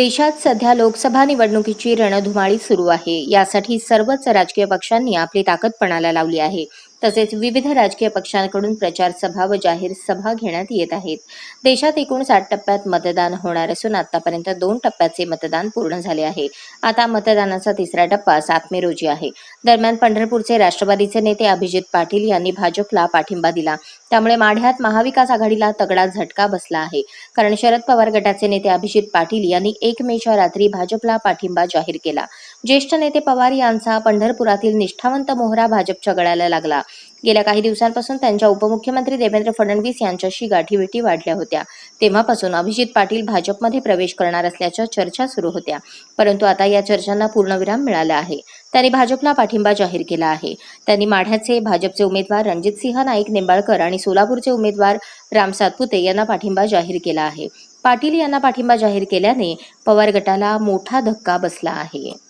देशात सध्या लोकसभा निवडणुकीची रणधुमाळी सुरू आहे. यासाठी सर्वच राजकीय पक्षांनी आपली ताकद पणाला लावली आहे. तसेच विविध राजकीय पक्षांकडून प्रचार सभा व जाहीर सभा घेण्यात येत आहेत. देशात एकूण साठ टप्प्यात मतदान होणार असून आतापर्यंत दोन टप्प्याचे मतदान पूर्ण झाले आहे. आता मतदानाचा तिसरा टप्पा सात मे रोजी आहे. दरम्यान पंढरपूरचे राष्ट्रवादीचे नेते अभिजित पाटील यांनी भाजपला पाठिंबा दिला. त्यामुळे माढ्यात महाविकास आघाडीला तगडा झटका बसला आहे. कारण शरद पवार गटाचे नेते अभिजित पाटील यांनी एक मेच्या रात्री भाजपला पाठिंबा जाहीर केला. ज्येष्ठ नेते पवार यांचा पंढरपुरातील निष्ठावंत मोहरा भाजपच्या गळ्याला लागला. गेल्या काही दिवसांपासून त्यांच्या उपमुख्यमंत्री देवेंद्र फडणवीस यांच्याशी गाठीभेटी वाढल्या होत्या. तेव्हापासून अभिजित पाटील भाजपमध्ये प्रवेश करणार असल्याच्या चर्चा सुरू होत्या. परंतु आता या चर्चांना पूर्णविराम मिळाला आहे. त्यांनी भाजपला पाठिंबा जाहीर केला आहे. त्यांनी माढ्याचे भाजपचे उमेदवार रणजितसिंह नाईक निंबाळकर आणि सोलापूरचे उमेदवार राम सातपुते यांना पाठिंबा जाहीर केला आहे. पाटील यांना पाठिंबा जाहीर केल्याने पवार गटाला मोठा धक्का बसला आहे.